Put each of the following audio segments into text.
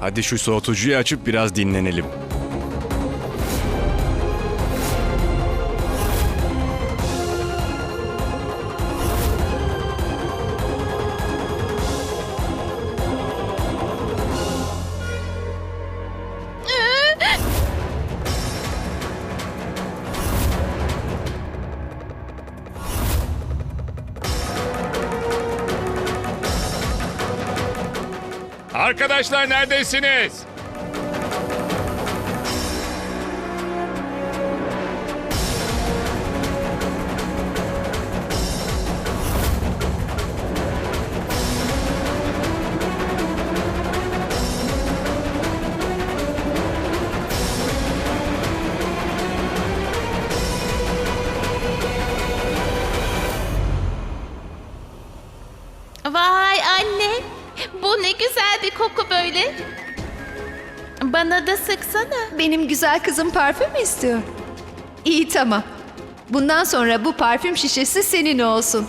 Hadi şu soğutucuyu açıp biraz dinlenelim. Arkadaşlar neredesiniz? Böyle. Bana da sıksana. Benim güzel kızım parfüm istiyor? İyi tamam. Bundan sonra bu parfüm şişesi senin olsun.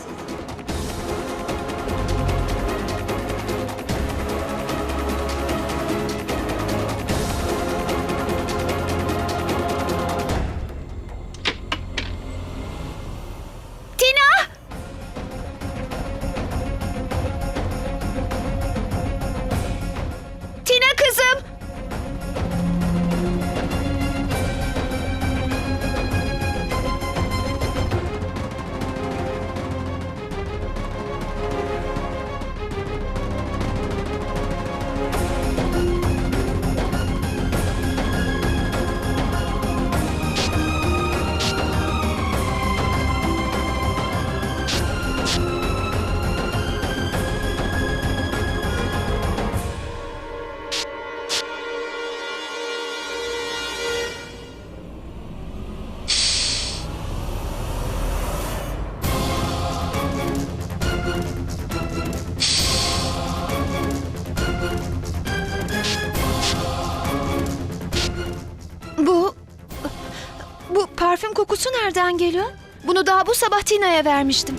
Bu parfüm kokusu nereden geliyor? Bunu daha bu sabah Tina'ya vermiştim.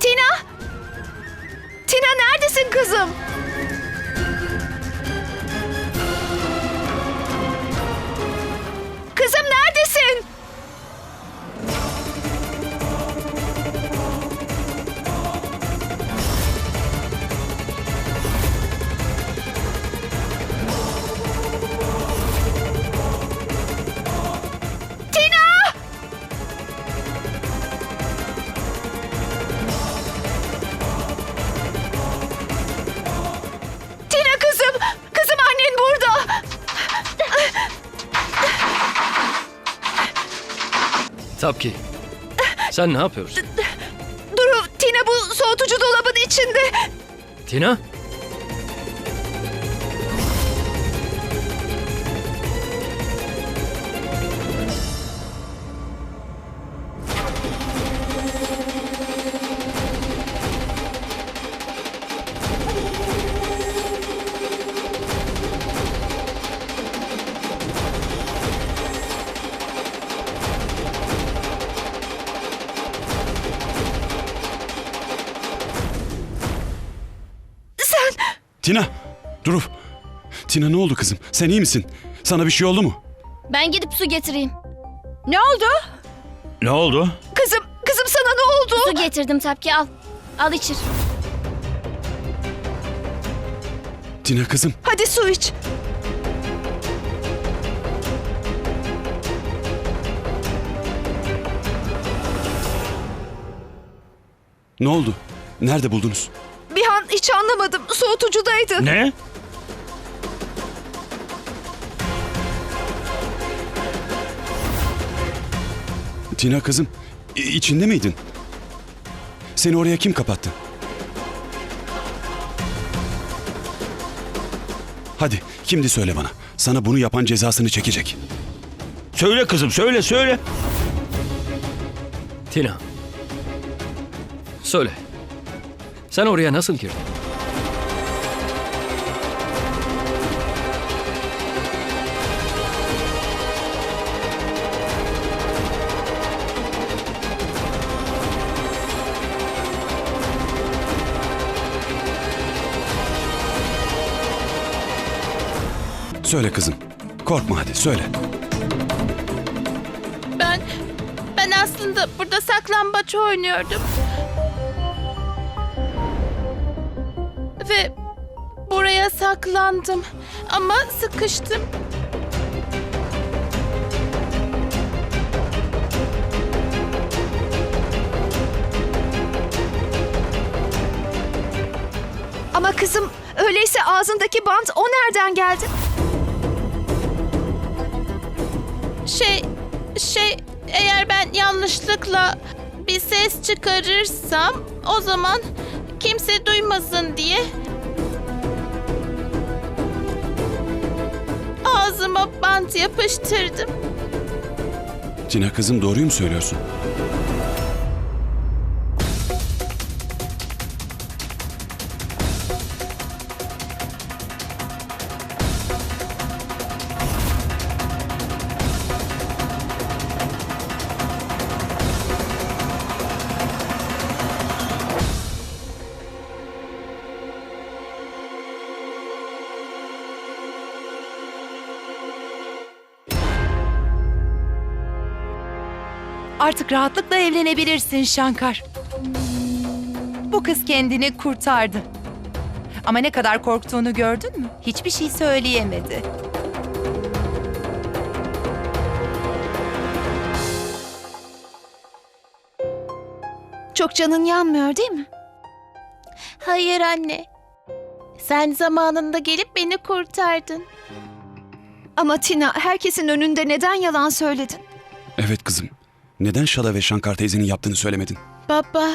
Tina! Tina neredesin kızım? Tapki. Sen ne yapıyorsun? Duru, Tina bu soğutucu dolabın içinde. Tina? Oldu kızım? Sen iyi misin? Sana bir şey oldu mu? Ben gidip su getireyim. Ne oldu? Ne oldu? Kızım, kızım sana ne oldu? Su getirdim Tapki al. Al içir. Tina kızım, Hadi su iç. ne oldu? Nerede buldunuz? Bir an hiç anlamadım. Soğutucudaydı. Ne? Tina kızım, içinde miydin? Seni oraya kim kapattı? Hadi, kimdi söyle bana. Sana bunu yapan cezasını çekecek. Söyle kızım söyle söyle. Tina. Söyle. Sen oraya nasıl girdin? Söyle kızım. Korkma hadi söyle. Ben ben aslında burada saklambaç oynuyordum. Ve buraya saklandım ama sıkıştım. Ama kızım öyleyse ağzındaki bant o nereden geldi? Şey şey eğer ben yanlışlıkla bir ses çıkarırsam o zaman kimse duymasın diye ağzıma bant yapıştırdım. Tina kızım doğruyu mu söylüyorsun? Artık rahatlıkla evlenebilirsin Shankar. Bu kız kendini kurtardı. Ama ne kadar korktuğunu gördün mü? Hiçbir şey söyleyemedi. Çok canın yanmıyor değil mi? Hayır anne. Sen zamanında gelip beni kurtardın. Ama Tina herkesin önünde neden yalan söyledin? Evet kızım. Neden Şala ve Şankar teyzenin yaptığını söylemedin? Baba,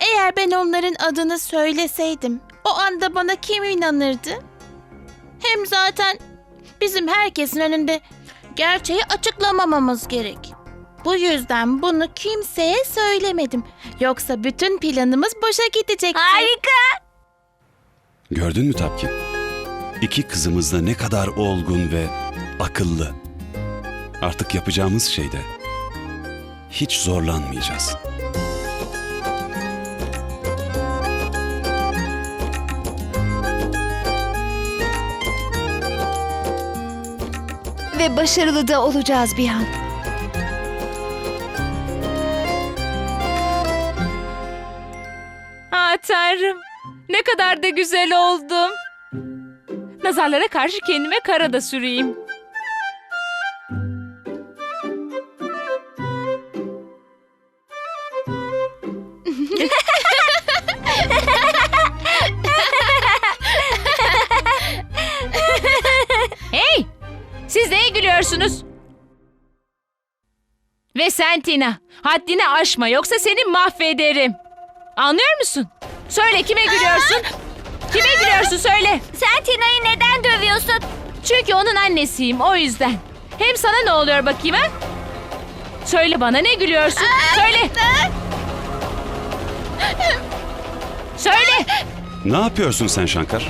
eğer ben onların adını söyleseydim, o anda bana kim inanırdı? Hem zaten bizim herkesin önünde gerçeği açıklamamamız gerek. Bu yüzden bunu kimseye söylemedim. Yoksa bütün planımız boşa gidecekti. Harika. Gördün mü Tapki? İki kızımız da ne kadar olgun ve akıllı. Artık yapacağımız şeyde hiç zorlanmayacağız. Ve başarılı da olacağız bir an. Ah tanrım. Ne kadar da güzel oldum. Nazarlara karşı kendime kara da süreyim. hey! Siz neye gülüyorsunuz? Ve sen Tina, haddini aşma yoksa seni mahvederim. Anlıyor musun? Söyle kime gülüyorsun? Kime gülüyorsun söyle. Sen Tina'yı neden dövüyorsun? Çünkü onun annesiyim o yüzden. Hem sana ne oluyor bakayım ha? Söyle bana ne gülüyorsun? Söyle. Söyle. Ne yapıyorsun sen Şankar?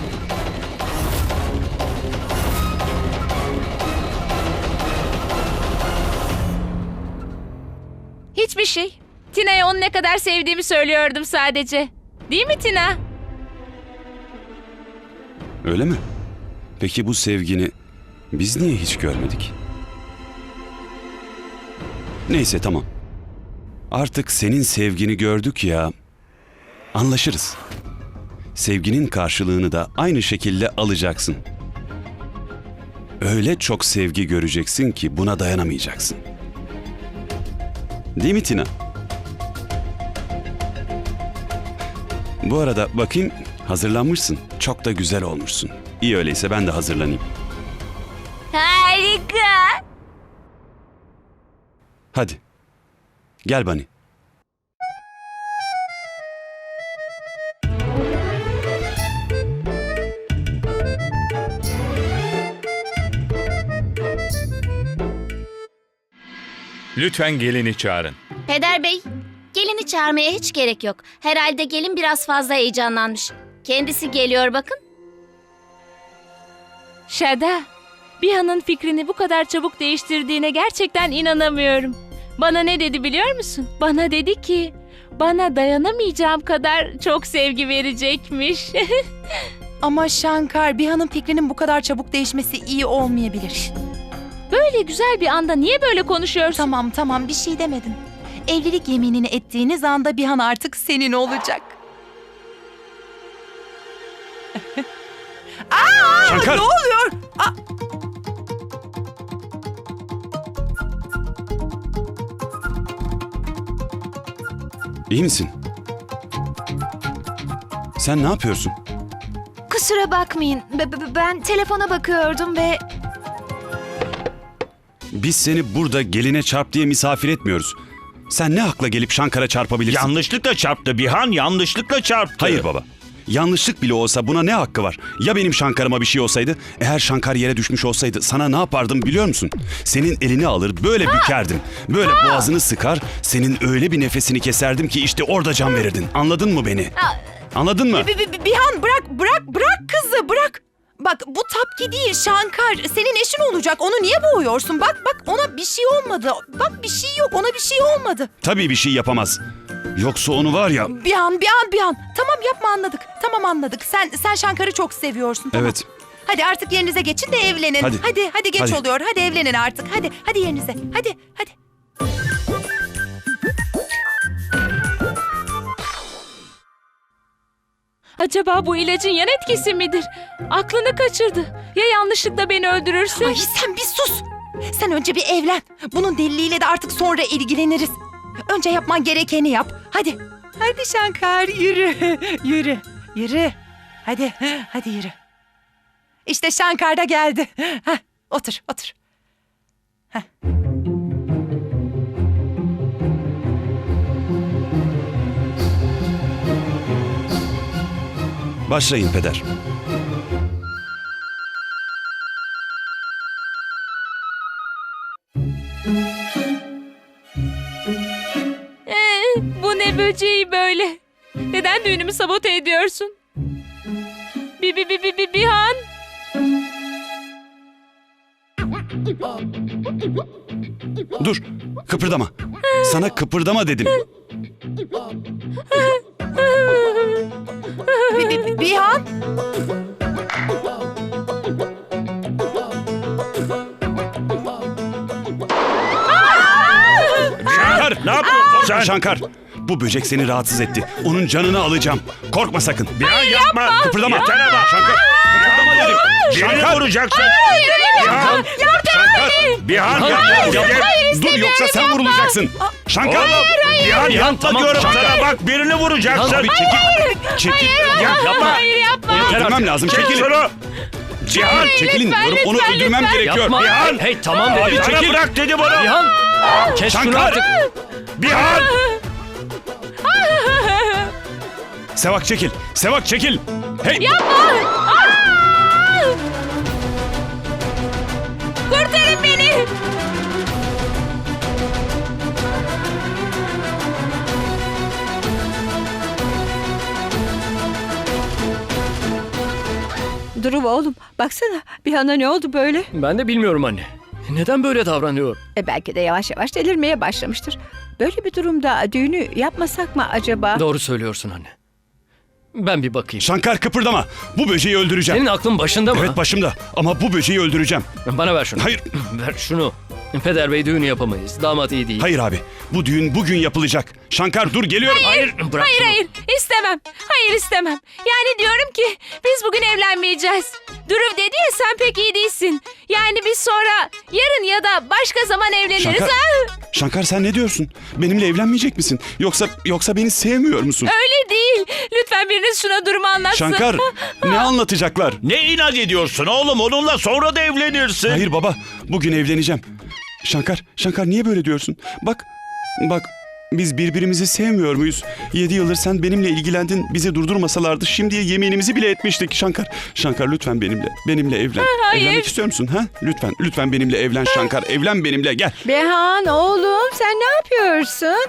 Hiçbir şey. Tina'ya onu ne kadar sevdiğimi söylüyordum sadece. Değil mi Tina? Öyle mi? Peki bu sevgini biz niye hiç görmedik? Neyse tamam. Artık senin sevgini gördük ya. Anlaşırız. Sevginin karşılığını da aynı şekilde alacaksın. Öyle çok sevgi göreceksin ki buna dayanamayacaksın. Değil mi Tina? Bu arada bakayım hazırlanmışsın. Çok da güzel olmuşsun. İyi öyleyse ben de hazırlanayım. Harika. Hadi. Gel Bani. Lütfen gelini çağırın. Peder Bey, gelini çağırmaya hiç gerek yok. Herhalde gelin biraz fazla heyecanlanmış. Kendisi geliyor bakın. Şada, Biha'nın fikrini bu kadar çabuk değiştirdiğine gerçekten inanamıyorum. Bana ne dedi biliyor musun? Bana dedi ki, bana dayanamayacağım kadar çok sevgi verecekmiş. Ama Shankar, Bihan'ın fikrinin bu kadar çabuk değişmesi iyi olmayabilir. Böyle güzel bir anda niye böyle konuşuyorsun? Tamam tamam bir şey demedim. Evlilik yeminini ettiğiniz anda Bihan artık senin olacak. Şankar! Ne oluyor? Aa, İyi misin? Sen ne yapıyorsun? Kusura bakmayın. Be- be- ben telefona bakıyordum ve Biz seni burada geline çarp diye misafir etmiyoruz. Sen ne hakla gelip Şankar'a çarpabilirsin? Yanlışlıkla çarptı Bihan yanlışlıkla çarptı. Hayır baba. Yanlışlık bile olsa buna ne hakkı var? Ya benim Şankar'ıma bir şey olsaydı? Eğer Şankar yere düşmüş olsaydı sana ne yapardım biliyor musun? Senin elini alır böyle bükerdim. Böyle boğazını sıkar senin öyle bir nefesini keserdim ki işte orada can verirdin. Anladın mı beni? Anladın mı? Bi- bi- bi- Bihan bırak bırak bırak kızı bırak. Bak bu Tapki değil Shankar. Senin eşin olacak. Onu niye boğuyorsun? Bak bak ona bir şey olmadı. Bak bir şey yok. Ona bir şey olmadı. Tabii bir şey yapamaz. Yoksa onu var ya... Bihan Bihan Bihan. Tamam yapma anladık. Tamam anladık. Sen sen Shankar'ı çok seviyorsun. Tamam. Evet. Hadi artık yerinize geçin de evlenin. Hadi. hadi, hadi geç Hadi. oluyor. Hadi evlenin artık. Hadi hadi yerinize. Hadi hadi. Acaba bu ilacın yan etkisi midir? Aklını kaçırdı. Ya yanlışlıkla beni öldürürse? Ay sen bir sus. Sen önce bir evlen. Bunun deliliyle de artık sonra ilgileniriz. Önce yapman gerekeni yap. Hadi. Hadi Shankar yürü. Yürü. Yürü. Hadi. Hadi yürü. İşte Shankar da geldi. Heh, otur otur. Heh. Başlayın peder. Ee, bu ne böceği böyle? Neden düğünümü sabote ediyorsun? Bi bi bi bi bi Bihan. Dur. Kıpırdama. Sana kıpırdama dedim. Bi- bi- bi- Bihan. Şankar! Ne yapıyorsun sen? Şankar! Bu böcek seni rahatsız etti. Onun canını alacağım. Korkma sakın. Bihan yapma. Kıpırdama. Yeter ama. Şankar! Kıpırdama dedim. Birini vuracaksın. Bihan. Şankar! Bihan Hayır, yapma. yapma. Dur yoksa sen vurulacaksın. Şankar! Bihan Bihan, yapma tamam, diyorum Şankar. sana. Bak birini vuracaksın. Abi çekil. Çekil. Ya, yapma. Hayır yapma. Öldürmem lazım. Çek Çekilin. şunu. Cihan. Çekilin lütfen, diyorum. Onu lütfen, öldürmem lütfen. gerekiyor. Yapma. Bihan! Hey tamam Abi, dedim. Sana çekil. bırak dedi bana. Bihan. Kes şunu Şankar. artık. Bihan. Sevak çekil. Sevak çekil. Hey! Kurtarın beni. Durum oğlum baksana bir ana ne oldu böyle? Ben de bilmiyorum anne. Neden böyle davranıyor? E belki de yavaş yavaş delirmeye başlamıştır. Böyle bir durumda düğünü yapmasak mı acaba? Doğru söylüyorsun anne. Ben bir bakayım. Şankar kıpırdama. Bu böceği öldüreceğim. Senin aklın başında mı? Evet başımda. Ama bu böceği öldüreceğim. Bana ver şunu. Hayır. Ver şunu. Peder Bey düğünü yapamayız. Damat iyi değil. Hayır abi. Bu düğün bugün yapılacak. Şankar dur geliyorum. Hayır. Bırak Hayır şunu. hayır istemem. Hayır istemem. Yani diyorum ki biz bugün evlenmeyeceğiz. Duruv dedi ya sen pek iyi değilsin. Yani biz sonra yarın ya da başka zaman evleniriz. Şankar, ha? Şankar sen ne diyorsun? Benimle evlenmeyecek misin? Yoksa yoksa beni sevmiyor musun? Öyle değil. Lütfen biriniz şuna durumu anlatsın. Şankar ne anlatacaklar? Ne inat ediyorsun oğlum? Onunla sonra da evlenirsin. Hayır baba bugün evleneceğim. Şankar, Şankar niye böyle diyorsun? Bak, bak biz birbirimizi sevmiyor muyuz? Yedi yıldır sen benimle ilgilendin. Bizi durdurmasalardı şimdiye yeminimizi bile etmiştik. Şankar, Şankar lütfen benimle. Benimle evlen. Hayır. Evlenmek istiyor musun? Ha? Lütfen, lütfen benimle evlen Şankar. Evlen benimle gel. Behan oğlum sen ne yapıyorsun?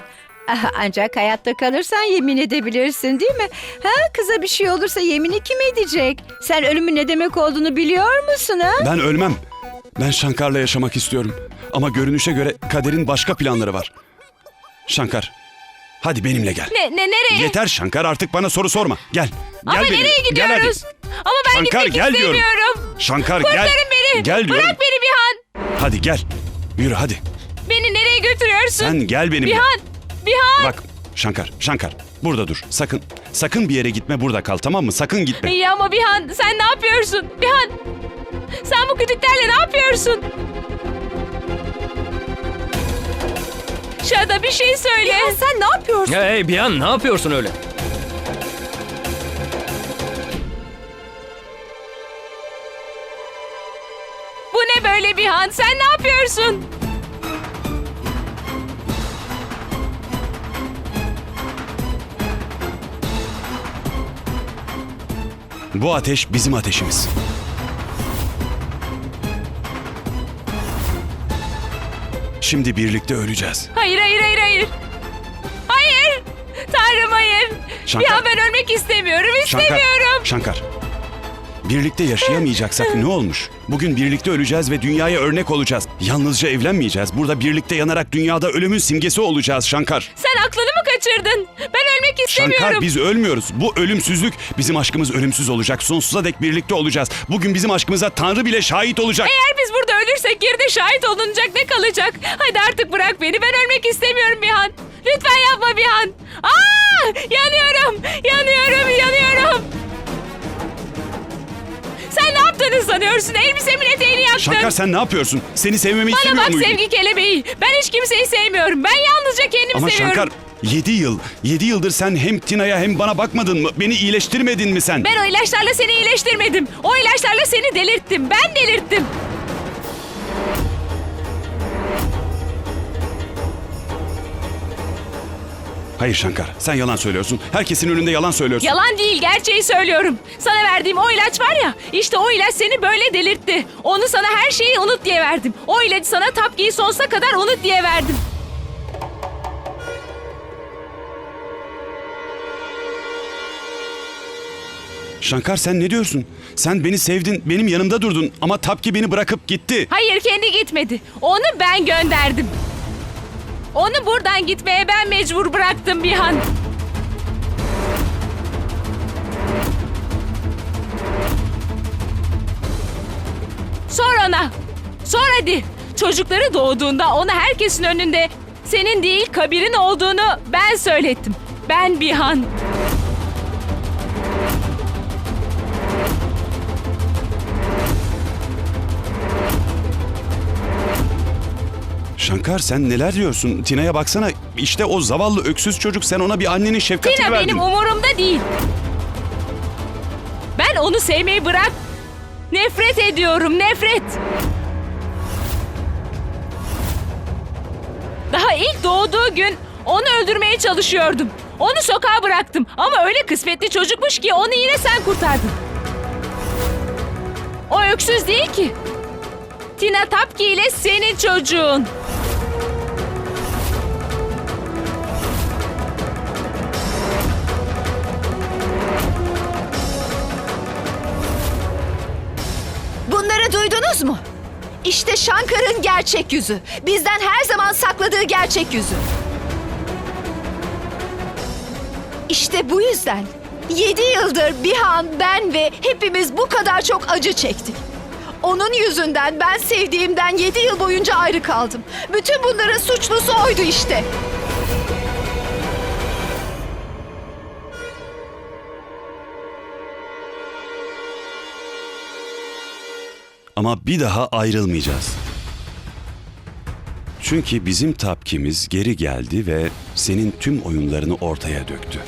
Ah, Ancak hayatta kalırsan yemin edebilirsin değil mi? Ha kıza bir şey olursa yemini kim edecek? Sen ölümün ne demek olduğunu biliyor musun ha? Ben ölmem. Ben Şankar'la yaşamak istiyorum. Ama görünüşe göre kaderin başka planları var. Şankar, hadi benimle gel. Ne, ne nereye? Yeter Şankar artık bana soru sorma. Gel. Ama gel benimle. nereye Gel hadi. gidiyoruz? Ama ben Şankar, gitmek gel diyorum. istemiyorum. Şankar gel. Kurtarın beni. Gel diyorum. Bırak beni Bihan. Hadi gel. Yürü hadi. Beni nereye götürüyorsun? Sen gel benimle. Bihan. Bihan. Bak Şankar, Şankar. Burada dur. Sakın. Sakın bir yere gitme burada kal tamam mı? Sakın gitme. İyi ama Bihan sen ne yapıyorsun? Bihan. Sen bu kütüklerle ne yapıyorsun? Şada bir şey söyle. Sen ne yapıyorsun? Hey Bihan ne yapıyorsun öyle? Bu ne böyle Bihan? Sen ne yapıyorsun? Bu ateş bizim ateşimiz. Şimdi birlikte öleceğiz. Hayır hayır hayır hayır. Hayır. Tanrım hayır. Şankar. Bihan ben ölmek istemiyorum. Şankar, istemiyorum. Şankar. Birlikte yaşayamayacaksak ne olmuş? Bugün birlikte öleceğiz ve dünyaya örnek olacağız. Yalnızca evlenmeyeceğiz. Burada birlikte yanarak dünyada ölümün simgesi olacağız Şankar. Sen aklını mı kaçırdın? Ben ölmek istemiyorum. Şankar biz ölmüyoruz. Bu ölümsüzlük bizim aşkımız ölümsüz olacak. Sonsuza dek birlikte olacağız. Bugün bizim aşkımıza Tanrı bile şahit olacak. Eğer biz burada ölürsek geride şahit olunacak ne kalacak? Hadi artık bırak beni. Ben ölmek istemiyorum Bihan. Lütfen yapma Bihan. Aa! Yanıyorum. Yanıyorum. Yanıyorum. Sen ne yaptığını sanıyorsun? Elbisemin eteğini yaktın. Şankar sen ne yapıyorsun? Seni sevmemi Bana istemiyor bak muydun? sevgi kelebeği. Ben hiç kimseyi sevmiyorum. Ben yalnızca kendimi Ama seviyorum. Şankar 7 yıl, 7 yıldır sen hem Tina'ya hem bana bakmadın mı? Beni iyileştirmedin mi sen? Ben o ilaçlarla seni iyileştirmedim. O ilaçlarla seni delirttim. Ben delirttim. Hayır Şankar, sen yalan söylüyorsun. Herkesin önünde yalan söylüyorsun. Yalan değil, gerçeği söylüyorum. Sana verdiğim o ilaç var ya, işte o ilaç seni böyle delirtti. Onu sana her şeyi unut diye verdim. O ilacı sana tapkiyi sonsuza kadar unut diye verdim. Şankar sen ne diyorsun? Sen beni sevdin, benim yanımda durdun ama Tapki beni bırakıp gitti. Hayır, kendi gitmedi. Onu ben gönderdim. Onu buradan gitmeye ben mecbur bıraktım Bihan. Sor ona. Sor hadi. Çocukları doğduğunda ona herkesin önünde senin değil kabirin olduğunu ben söylettim. Ben Bihan. Şankar sen neler diyorsun? Tina'ya baksana. İşte o zavallı öksüz çocuk sen ona bir annenin şefkatini Tina verdin. benim umurumda değil. Ben onu sevmeyi bırak. Nefret ediyorum, nefret. Daha ilk doğduğu gün onu öldürmeye çalışıyordum. Onu sokağa bıraktım ama öyle kısmetli çocukmuş ki onu yine sen kurtardın. O öksüz değil ki. Tina Tapki ile senin çocuğun. Duydunuz mu? İşte Şankar'ın gerçek yüzü. Bizden her zaman sakladığı gerçek yüzü. İşte bu yüzden 7 yıldır Bihan, ben ve hepimiz bu kadar çok acı çektik. Onun yüzünden ben sevdiğimden 7 yıl boyunca ayrı kaldım. Bütün bunların suçlusu oydu işte. Ama bir daha ayrılmayacağız. Çünkü bizim tapkimiz geri geldi ve senin tüm oyunlarını ortaya döktü.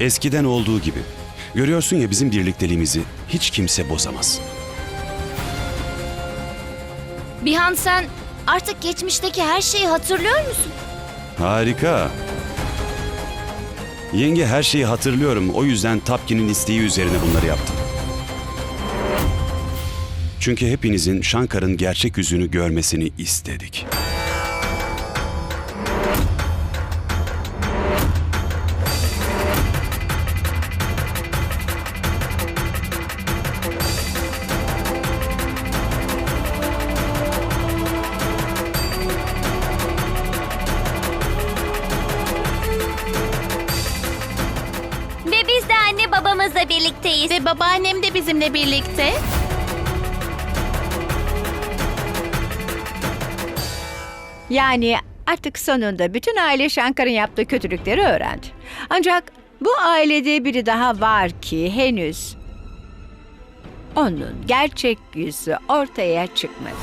Eskiden olduğu gibi. Görüyorsun ya bizim birlikteliğimizi hiç kimse bozamaz. Bihan sen artık geçmişteki her şeyi hatırlıyor musun? Harika. Yenge her şeyi hatırlıyorum. O yüzden Tapki'nin isteği üzerine bunları yaptım. Çünkü hepinizin Şankar'ın gerçek yüzünü görmesini istedik. Birlikteyiz. Ve babaannem de bizimle birlikte. Yani artık sonunda bütün aile Şankar'ın yaptığı kötülükleri öğrendi. Ancak bu ailede biri daha var ki henüz onun gerçek yüzü ortaya çıkmadı.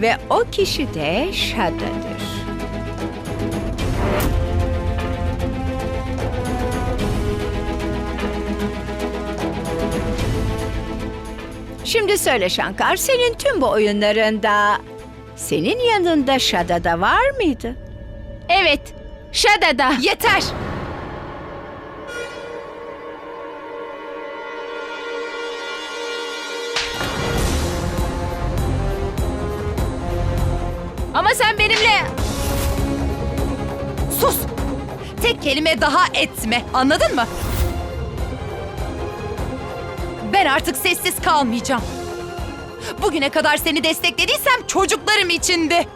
Ve o kişi de Shada'dır. Şimdi söyle Shankar, senin tüm bu oyunlarında senin yanında Shada da var mıydı? Evet. Şada'da. Yeter! Ama sen benimle... Sus! Tek kelime daha etme. Anladın mı? Ben artık sessiz kalmayacağım. Bugüne kadar seni desteklediysem çocuklarım içindi.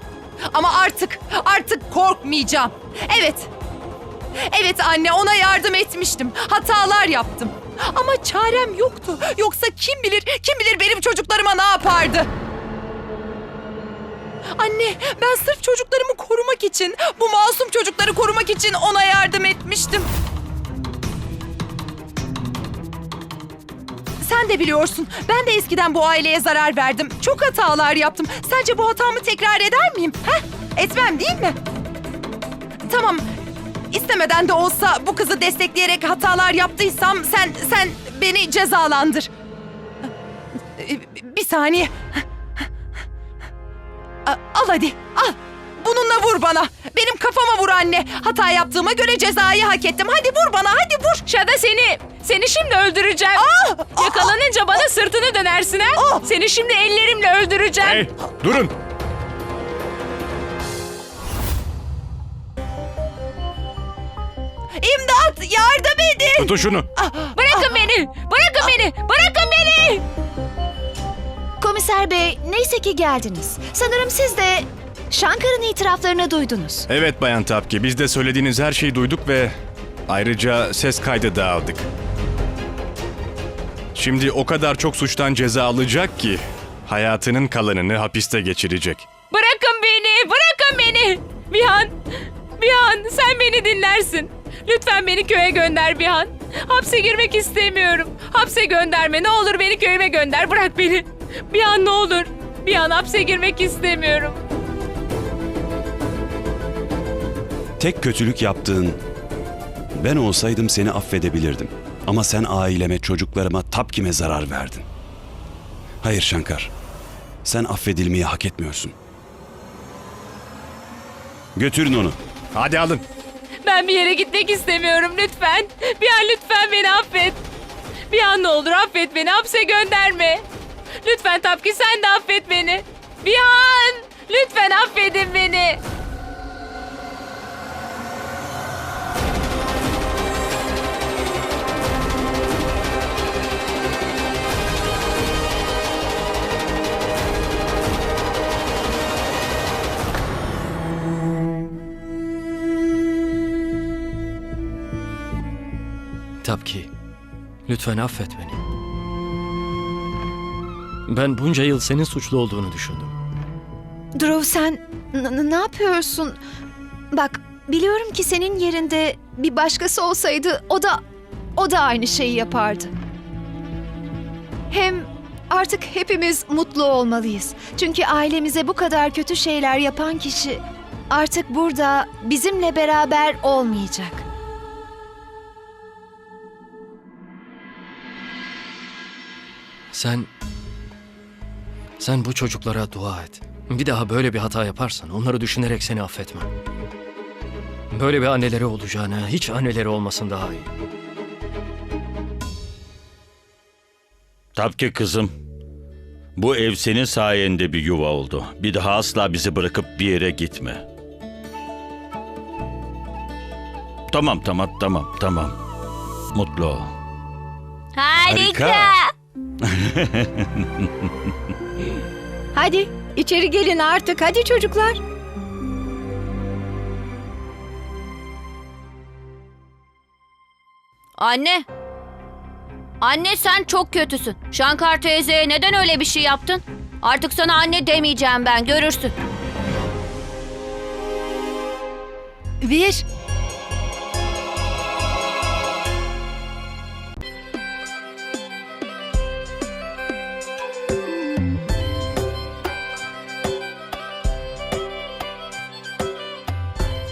Ama artık, artık korkmayacağım. Evet. Evet anne ona yardım etmiştim. Hatalar yaptım. Ama çarem yoktu. Yoksa kim bilir, kim bilir benim çocuklarıma ne yapardı? Anne, ben sırf çocuklarımı korumak için, bu masum çocukları korumak için ona yardım etmiştim. Sen de biliyorsun, ben de eskiden bu aileye zarar verdim. Çok hatalar yaptım. Sence bu hatamı tekrar eder miyim? Heh, etmem değil mi? Tamam, istemeden de olsa bu kızı destekleyerek hatalar yaptıysam sen, sen beni cezalandır. Bir saniye. Al hadi, al. Bununla vur bana. Benim kafama vur anne. Hata yaptığıma göre cezayı hak ettim. Hadi vur bana, hadi vur. Şada seni, seni şimdi öldüreceğim. Yakalanınca bana sırtını dönersin ha. Seni şimdi ellerimle öldüreceğim. Hey durun. İmdat, yardım edin. Tutun şunu. Bırakın beni, bırakın beni, bırakın beni. Komiser bey, neyse ki geldiniz. Sanırım siz de Şankar'ın itiraflarını duydunuz. Evet Bayan Tapki, biz de söylediğiniz her şeyi duyduk ve ayrıca ses kaydı da aldık. Şimdi o kadar çok suçtan ceza alacak ki hayatının kalanını hapiste geçirecek. Bırakın beni, bırakın beni. Bihan, Bihan sen beni dinlersin. Lütfen beni köye gönder Bihan. Hapse girmek istemiyorum. Hapse gönderme. Ne olur beni köyüme gönder. Bırak beni. Bihan ne olur. Bihan hapse girmek istemiyorum. Tek kötülük yaptığın ben olsaydım seni affedebilirdim. Ama sen aileme, çocuklarıma, Tapkim'e zarar verdin. Hayır Şankar. Sen affedilmeyi hak etmiyorsun. Götürün onu. Hadi alın. Ben bir yere gitmek istemiyorum lütfen. Bihan lütfen beni affet. Bihan ne olur affet beni. Hapse gönderme. Lütfen Tapki sen de affet beni. Bihan lütfen affedin beni. Tapki, lütfen affet beni. Ben bunca yıl senin suçlu olduğunu düşündüm. Drew sen ne yapıyorsun? Bak biliyorum ki senin yerinde bir başkası olsaydı o da o da aynı şeyi yapardı. Hem artık hepimiz mutlu olmalıyız. Çünkü ailemize bu kadar kötü şeyler yapan kişi artık burada bizimle beraber olmayacak. Sen... Sen bu çocuklara dua et. Bir daha böyle bir hata yaparsan onları düşünerek seni affetmem. Böyle bir anneleri olacağına hiç anneleri olmasın daha iyi. Tabii ki kızım. Bu ev senin sayende bir yuva oldu. Bir daha asla bizi bırakıp bir yere gitme. Tamam tamam tamam tamam. Mutlu ol. Harika. Hadi içeri gelin artık hadi çocuklar. Anne. Anne sen çok kötüsün. Şankar teyzeye neden öyle bir şey yaptın? Artık sana anne demeyeceğim ben görürsün. Bir,